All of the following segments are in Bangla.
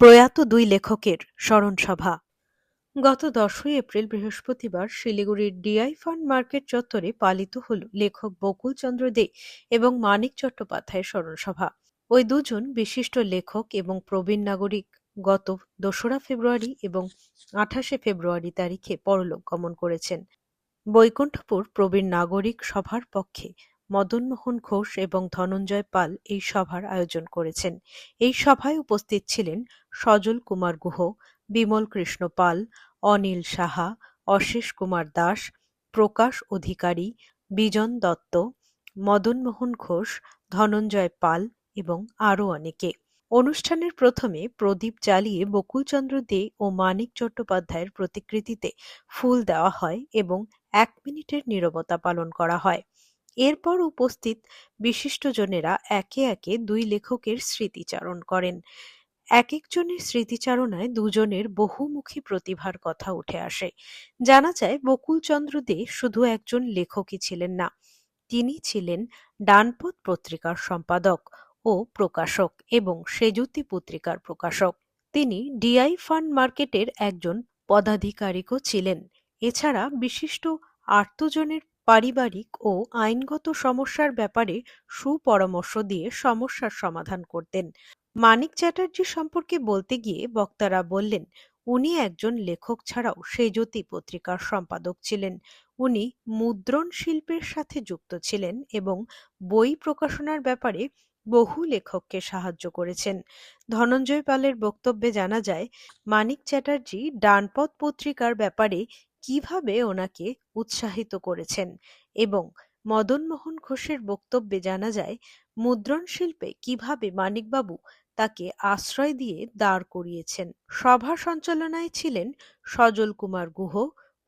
প্রয়াত দুই লেখকের স্মরণ সভা গত দশই এপ্রিল বৃহস্পতিবার শিলিগুড়ির ডিআই ফান্ড মার্কেট চত্বরে পালিত হল লেখক বকুল চন্দ্র দে এবং মানিক চট্টোপাধ্যায়ের স্মরণ সভা ওই দুজন বিশিষ্ট লেখক এবং প্রবীণ নাগরিক গত দোসরা ফেব্রুয়ারি এবং আঠাশে ফেব্রুয়ারি তারিখে পরলোক গমন করেছেন। বৈকুণ্ঠপুর প্রবীণ নাগরিক সভার পক্ষে মদনমোহন ঘোষ এবং ধনঞ্জয় পাল এই সভার আয়োজন করেছেন। এই সভায় উপস্থিত ছিলেন সজল কুমার গুহ, বিমল কৃষ্ণ পাল, অনিল সাহা, অশেষ কুমার দাস, প্রকাশ অধিকারী, বিজন দত্ত, মদনমোহন ঘোষ, ধনঞ্জয় পাল এবং আরও অনেকে। অনুষ্ঠানের প্রথমে প্রদীপ জ্বালিয়ে বকুলচন্দ্র দে ও মানিক চট্টোপাধ্যায়ের প্রতিকৃতিতে ফুল দেওয়া হয় এবং এক মিনিটের নীরবতা পালন করা হয়। এরপর উপস্থিত বিশিষ্টজনেরা একে একে দুই লেখকের স্মৃতিচারণ করেন। এক একজনের স্মৃতিচারণায় দুজনের বহুমুখী প্রতিভার কথা উঠে আসে। জানা যায়, বকুলচন্দ্র দে শুধু একজন লেখকই ছিলেন না, তিনি ছিলেন ডানপথ পত্রিকার সম্পাদক ও প্রকাশক এবং সেজুতি পত্রিকার প্রকাশক। তিনি ডিআই ফান্ড মার্কেটের একজন পদাধিকারিকও ছিলেন। এছাড়া বিশিষ্ট আর্তজনের পারিবারিক ও আইনগত সমস্যার ব্যাপারে সুপরামর্শ দিয়ে সমস্যার সমাধান করতেন। মানিক চ্যাটার্জি সম্পর্কে বলতে গিয়ে বক্তারা বললেন, উনি একজন লেখক ছাড়াও সেজতি পত্রিকার সম্পাদক ছিলেন। উনি মুদ্রণ শিল্পের সাথে যুক্ত ছিলেন এবং বই প্রকাশনার ব্যাপারে বহু লেখককে সাহায্য করেছেন। ধনঞ্জয় পালের বক্তব্যে জানা যায়, মানিক চ্যাটার্জি ডানপথ পত্রিকার ব্যাপারে কীভাবে ওনাকে উৎসাহিত করেছেন এবং মদনমোহন ঘোষের বক্তব্যে জানা যায় মুদ্রণ শিল্পে কীভাবে মানিকবাবু তাকে আশ্রয় দিয়ে দাঁড় করিয়েছেন। সভা সঞ্চালনায় ছিলেন সজল কুমার গুহ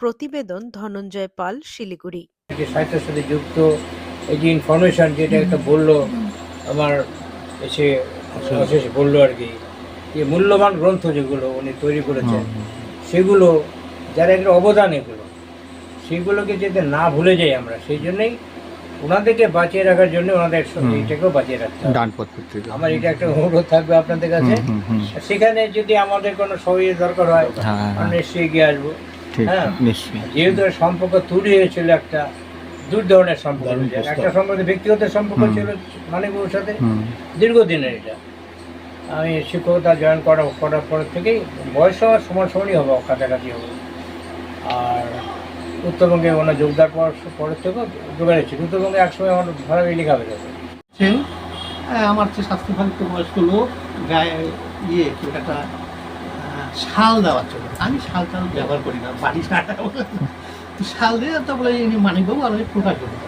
প্রতিবেদন ধনঞ্জয় পাল শিলিগুড়ি। সাহিত্যের সাথে যুক্ত এই যে ইনফরমেশন যেটা একটা বলল আমার এসে বলল আর কি। যে মূল্যবান গ্রন্থ যেগুলো উনি তৈরি করেছেন সেগুলো যারা এগুলো অবদান এগুলো সেগুলোকে যাতে না ভুলে যাই আমরা সেই জন্যই ওনাদেরকে বাঁচিয়ে রাখার জন্য ওনাদের। এইটাকেও বাঁচিয়ে রাখতে হবে। আমার এটা একটা অনুরোধ থাকবে আপনাদের কাছে। সেখানে যদি আমাদের কোনো সহযোগিতা দরকার হয় হ্যাঁ, আমরা নিশ্চয়ই এগিয়ে আসব। হ্যাঁ। যেহেতু সম্পর্ক তৈরি হয়েছিল একটা দূর ধরনের সম্পর্ক একটা সম্পর্ক। ব্যক্তিগত সম্পর্ক ছিল মানিকবাবুর সাথে। দীর্ঘদিনের এটা। আমি শিক্ষকতা জয়েন করা করার পর থেকেই বয়স হওয়ার সমান সমানই হব কাছাকাছি হব। আর উত্তরবঙ্গে ওনার যোগদান পর পরের থেকেও যোগাড় ছিল উত্তরবঙ্গে একসময় আমার ভাড়াই লেখা হয়ে যাবে হ্যাঁ, আমার চেয়ে স্বাস্থ্যভাবিত বয়স্ক লোক গায়ে ইয়ে একটা শাল দেওয়ার জন্য। আমি শাল টাল ব্যবহার করি না বাড়ি। তো শাল দিয়ে তো বলে ইনি মানিকবাবু আর ওই প্রকাশ করতে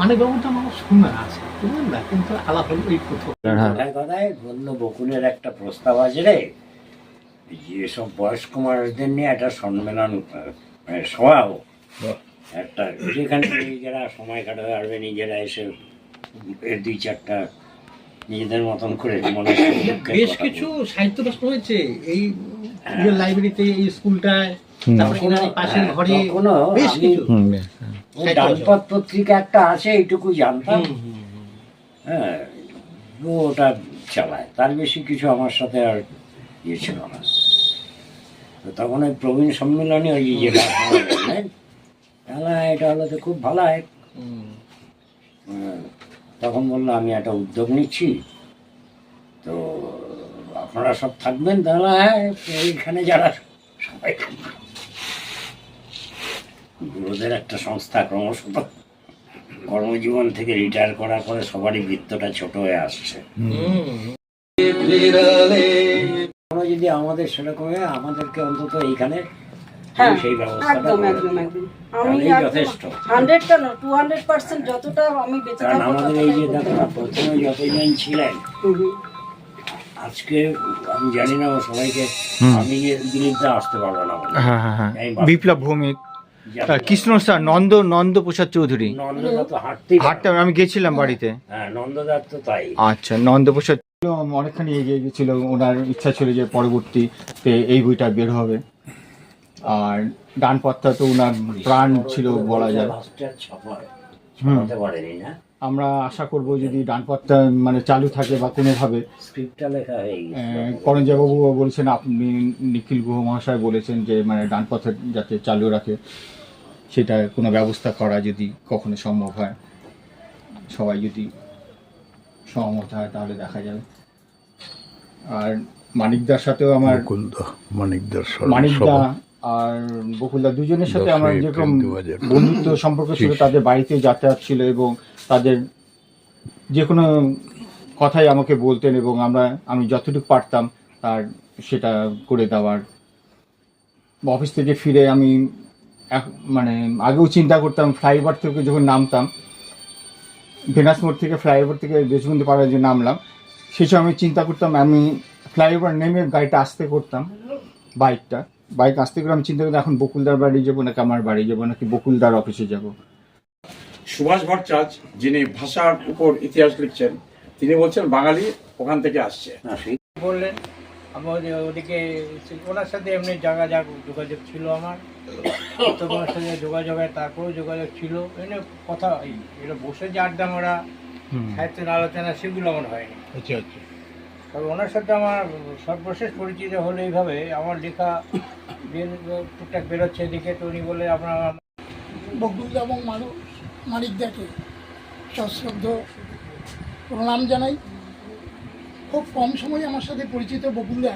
মানিকবাবু তো আমার শোনা আছে বুঝলেন না? কিন্তু আলাপ হলো এই প্রথম। হ্যাঁ কথায় কথায় বন্য বকুলের একটা প্রস্তাব আছে রে। যেসব বয়স্ক মানুষদের নিয়ে একটা সম্মেলন সভা হোক একটা যেখানে নিজেরা সময় কাটাতে পারবে নিজেরা এসে এর দুই চারটা নিজেদের মতন করে মনে বেশ কিছু সাহিত্য রচনা হয়েছে। এই লাইব্রেরিতে এই স্কুলটায় বেশ, হ্যাঁ। ডানপথ পত্রিকা একটা আছে এইটুকু জানতাম। হ্যাঁ ওটা চালায়। তার বেশি কিছু আমার সাথে আর ইয়ে ছিল না। তো তখন ওই প্রবীণ সম্মেলনে ওই যেটা তাহলে এটা হলো তো খুব ভালো হয়। হুম। তখন বলল আমি একটা উদ্যোগ নিচ্ছি। তো আপনারা সব থাকবেন তাহলে হ্যাঁ এইখানে যারা সবাই। গুরুদের একটা সংস্থা ক্রমশ কর্মজীবন থেকে রিটায়ার করার পরে সবারই বৃত্তটা ছোট হয়ে আসছে। আমরা যদি আমাদের সেরকম হয়, আমাদেরকে অন্তত এইখানে হ্যাঁ, একদম একদম একদম। আমি যথেষ্ট। হান্ড্রেডটা না টু হান্ড্রেড পার্সেন্ট যতটা আমি বেঁচে কারণ আমাদের এই যে দেখো না, প্রথমে যতজন ছিলেন হুম, হুম। আজকে আমি জানি না সবাইকে হুম। আমি গিয়ে দিলীপদা আসতে পারব না হ্যাঁ হ্যাঁ হ্যাঁ। বিপ্লব ভৌমিক কৃষ্ণ স্যার নন্দ নন্দ প্রসাদ চৌধুরী। নন্দদা তো হাটটা আমি গেছিলাম বাড়িতে। হ্যাঁ নন্দদার তো তাই। আচ্ছা নন্দপ্রসাদ ছিল, অনেকখানি এগিয়ে গেছিল ওনার ইচ্ছা ছিল যে পরবর্তীতে এই বইটা বের হবে। আর ডান পথটা তো ওনার প্রাণ ছিল বলা যায়। আমরা আশা করব যদি ডানপথটা মানে চালু থাকে বা কোনোভাবে। হয়ে বলেছেন আপনি নিখিল গুহ মহাশয় বলেছেন যে মানে ডানপথে যাতে চালু রাখে সেটা কোনো ব্যবস্থা করা যদি কখনো সম্ভব হয়। সবাই যদি সহমত হয় তাহলে দেখা যাবে। আর মানিকদার সাথেও আমার মানিকদার মানিকদা আর বকুলদা দুজনের সাথে আমার যেরকম বন্ধুত্ব সম্পর্ক ছিল তাদের বাড়িতে যাতায়াত ছিল এবং তাদের যে কোনো কথাই আমাকে বলতেন এবং আমরা আমি যতটুকু পারতাম তার সেটা করে দেওয়ার। অফিস থেকে ফিরে আমি মানে আগেও চিন্তা করতাম ফ্লাইওভার থেকে যখন নামতাম ভেনাস মোড় থেকে ফ্লাইওভার থেকে দেশবন্ধু পাড়ায় যে নামলাম সেই সময় আমি চিন্তা করতাম আমি ফ্লাইওভার নেমে গাড়িটা আসতে করতাম বাইকটা। বাইক আসতে করে আমি চিন্তা করতাম এখন বকুলদার বাড়ি যাব নাকি আমার বাড়ি যাব নাকি বকুলদার অফিসে যাব। সুভাষ ভট্টাচার্য যিনি ভাষার উপর ইতিহাস লিখছেন তিনি বলছেন বাঙালি ওখান থেকে আসছে। বললেন আমি ওদিকে ওনার সাথে এমনি জায়গা যা যোগাযোগ ছিল আমার। তো ওনার সাথে যোগাযোগ হয় তারপরেও যোগাযোগ ছিল। এমনি কথা এই- এটা বসে যে আড্ডা মারা সাহিত্যের আলোচনা সেগুলো আমার হয়নি। আচ্ছা আচ্ছা। তবে ওনার সাথে আমার সর্বশেষ পরিচিত হলো এইভাবে আমার লেখা বের- টুকটাক বেরোচ্ছে এদিকে তো উনি বলে আপনার বকুলদা এবং মানুষ মানিকদাকে সশ্রদ্ধ প্রণাম জানাই। খুব কম সময়ে আমার সাথে পরিচিত বকুলদা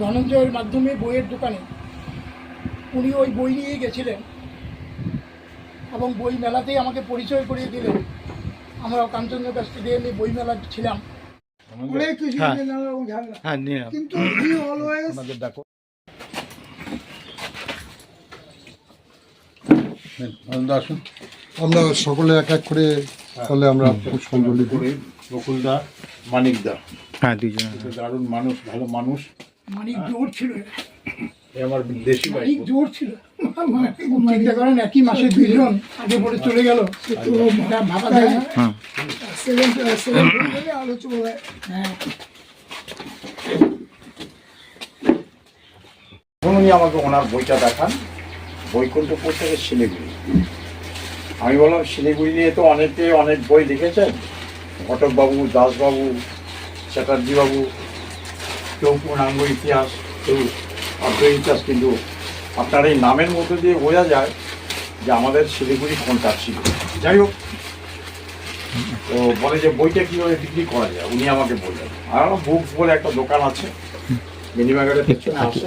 ধনঞ্জয়ের মাধ্যমে বইয়ের দোকানে। উনি ওই বই নিয়ে গেছিলেন এবং বই মেলাতেই আমাকে পরিচয় করিয়ে দিলেন। আমরা কাঞ্চনজঙ্ঘা স্টেডিয়ামে বই মেলা ছিলাম। অনেক কিছু হ্যাঁ। হ্যাঁ নিয়ে কিন্তু হি অলওয়েজ আমাদের ডাকো। আসুন। আমরা সকলে এক এক করে তাহলে আমরা পুষ্পাঞ্জলি বকুলদা মানিকদা। হ্যাঁ দুজন দারুণ মানুষ ভালো মানুষ। মানিক জোর ছিল। আমার দেশি ভাই। জোর ছিল। চিন্তা করেন একই মাসে দুইজন আগে পরে চলে গেল। ভাবা যায় না। সেকেন্ড সেকেন্ড আলোচনা হ্যাঁ। উনি আমাকে ওনার বইটা দেখান। বৈকুণ্ঠপুর থেকে শিলিগুড়ি। আমি বললাম শিলিগুড়ি নিয়ে তো অনেকে অনেক বই লিখেছেন। ঘটকবাবু দাসবাবু চ্যাটার্জিবাবু কেউ পূর্ণাঙ্গ ইতিহাস কেউ অর্ধ ইতিহাস কিন্তু আপনার এই নামের মধ্যে দিয়ে বোঝা যায় যে আমাদের শিলিগুড়ি কোনটা ছিল। যাই হোক তো বলে যে বইটা কীভাবে বিক্রি করা যায় উনি আমাকে বললেন। আর বুকস বলে একটা দোকান আছে মিনিমাগারের পেছনে আসে